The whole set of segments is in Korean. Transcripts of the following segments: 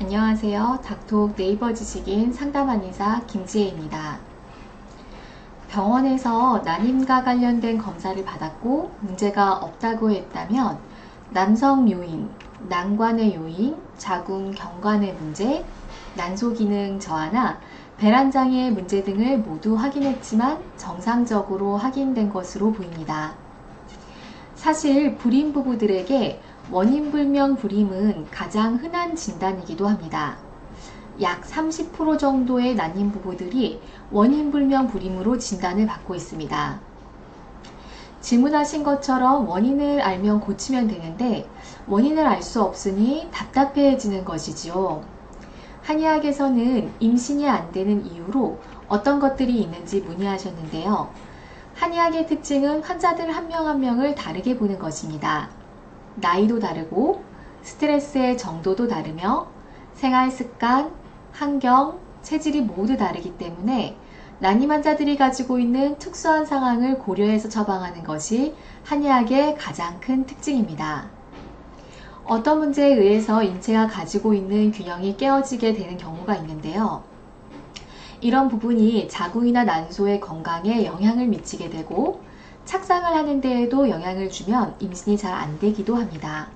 안녕하세요. 닥톡 네이버 지식인 상담한 의사 김지혜입니다. 병원에서 난임과 관련된 검사를 받았고 문제가 없다고 했다면 남성 요인, 난관의 요인, 자궁 경관의 문제, 난소 기능 저하나 배란 장애의 문제 등을 모두 확인했지만 정상적으로 확인된 것으로 보입니다. 사실 불임 부부들에게 원인불명 불임은 가장 흔한 진단이기도 합니다. 약 30% 정도의 난임 부부들이 원인불명 불임으로 진단을 받고 있습니다. 질문하신 것처럼 원인을 알면 고치면 되는데 원인을 알 수 없으니 답답해지는 것이지요. 한의학에서는 임신이 안 되는 이유로 어떤 것들이 있는지 문의하셨는데요. 한의학의 특징은 환자들 한 명한 명을 다르게 보는 것입니다. 나이도 다르고 스트레스의 정도도 다르며 생활 습관, 환경, 체질이 모두 다르기 때문에 난임 환자들이 가지고 있는 특수한 상황을 고려해서 처방하는 것이 한의학의 가장 큰 특징입니다. 어떤 문제에 의해서 인체가 가지고 있는 균형이 깨어지게 되는 경우가 있는데요. 이런 부분이 자궁이나 난소의 건강에 영향을 미치게 되고 착상을 하는 데에도 영향을 주면 임신이 잘 안 되기도 합니다.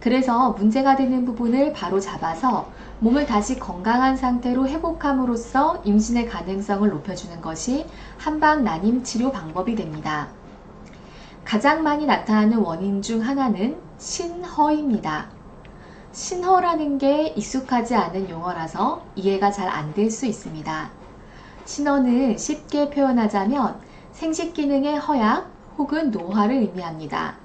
그래서 문제가 되는 부분을 바로 잡아서 몸을 다시 건강한 상태로 회복함으로써 임신의 가능성을 높여주는 것이 한방 난임 치료 방법이 됩니다. 가장 많이 나타나는 원인 중 하나는 신허입니다. 신허라는 게 익숙하지 않은 용어라서 이해가 잘 안 될 수 있습니다. 신허는 쉽게 표현하자면 생식 기능의 허약 혹은 노화를 의미합니다.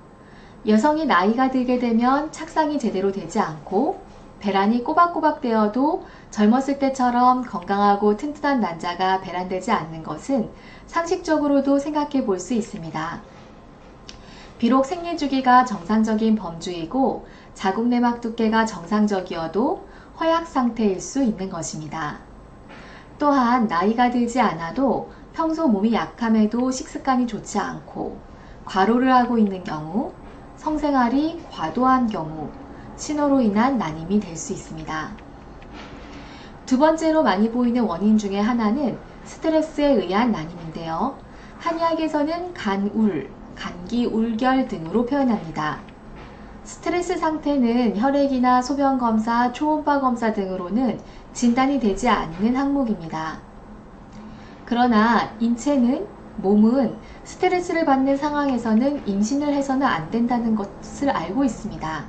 여성이 나이가 들게 되면 착상이 제대로 되지 않고 배란이 꼬박꼬박 되어도 젊었을 때처럼 건강하고 튼튼한 난자가 배란되지 않는 것은 상식적으로도 생각해 볼 수 있습니다. 비록 생리 주기가 정상적인 범주이고 자궁 내막 두께가 정상적이어도 허약 상태일 수 있는 것입니다. 또한 나이가 들지 않아도 평소 몸이 약함에도 식습관이 좋지 않고 과로를 하고 있는 경우, 성생활이 과도한 경우, 신호로 인한 난임이 될 수 있습니다. 두 번째로 많이 보이는 원인 중에 하나는 스트레스에 의한 난임인데요. 한의학에서는 간울, 감기 울결 등으로 표현합니다. 스트레스 상태는 혈액이나 소변 검사, 초음파 검사 등으로는 진단이 되지 않는 항목입니다. 그러나 인체는 몸은 스트레스를 받는 상황에서는 임신을 해서는 안 된다는 것을 알고 있습니다.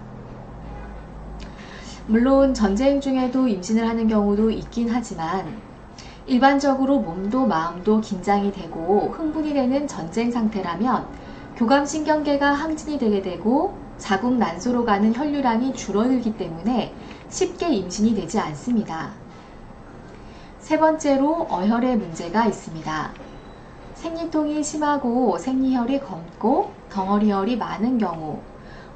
물론 전쟁 중에도 임신을 하는 경우도 있긴 하지만 일반적으로 몸도 마음도 긴장이 되고 흥분이 되는 전쟁 상태라면 교감신경계가 항진이 되게 되고 자궁 난소로 가는 혈류량이 줄어들기 때문에 쉽게 임신이 되지 않습니다. 세 번째로 어혈의 문제가 있습니다. 생리통이 심하고 생리혈이 검고 덩어리혈이 많은 경우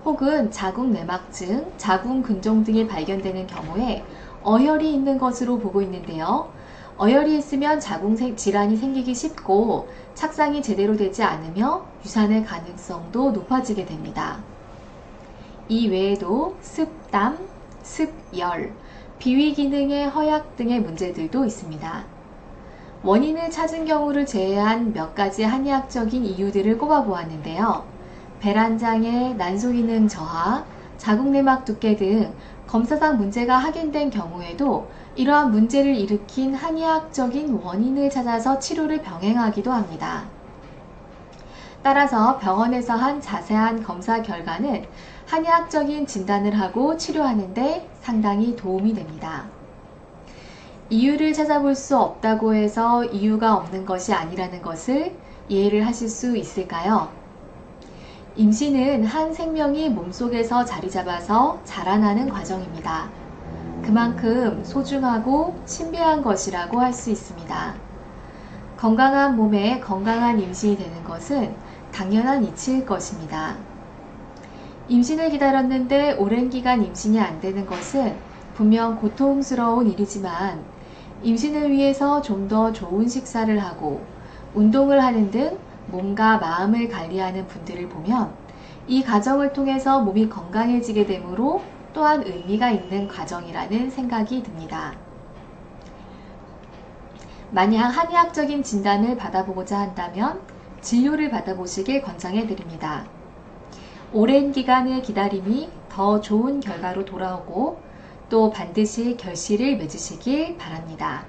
혹은 자궁 내막증, 자궁 근종 등이 발견되는 경우에 어혈이 있는 것으로 보고 있는데요. 어혈이 있으면 자궁 질환이 생기기 쉽고 착상이 제대로 되지 않으며 유산의 가능성도 높아지게 됩니다. 이 외에도 습담, 습열, 비위 기능의 허약 등의 문제들도 있습니다. 원인을 찾은 경우를 제외한 몇 가지 한의학적인 이유들을 꼽아보았는데요. 배란장애, 난소 기능 저하, 자궁내막 두께 등 검사상 문제가 확인된 경우에도 이러한 문제를 일으킨 한의학적인 원인을 찾아서 치료를 병행하기도 합니다. 따라서 병원에서 한 자세한 검사 결과는 한의학적인 진단을 하고 치료하는데 상당히 도움이 됩니다. 이유를 찾아볼 수 없다고 해서 이유가 없는 것이 아니라는 것을 이해를 하실 수 있을까요? 임신은 한 생명이 몸속에서 자리 잡아서 자라나는 과정입니다. 그만큼 소중하고 신비한 것이라고 할 수 있습니다. 건강한 몸에 건강한 임신이 되는 것은 당연한 이치일 것입니다. 임신을 기다렸는데 오랜 기간 임신이 안 되는 것은 분명 고통스러운 일이지만 임신을 위해서 좀 더 좋은 식사를 하고 운동을 하는 등 몸과 마음을 관리하는 분들을 보면 이 과정을 통해서 몸이 건강해지게 되므로 또한 의미가 있는 과정이라는 생각이 듭니다. 만약 한의학적인 진단을 받아보고자 한다면 진료를 받아보시길 권장해 드립니다. 오랜 기간의 기다림이 더 좋은 결과로 돌아오고 또 반드시 결실을 맺으시길 바랍니다.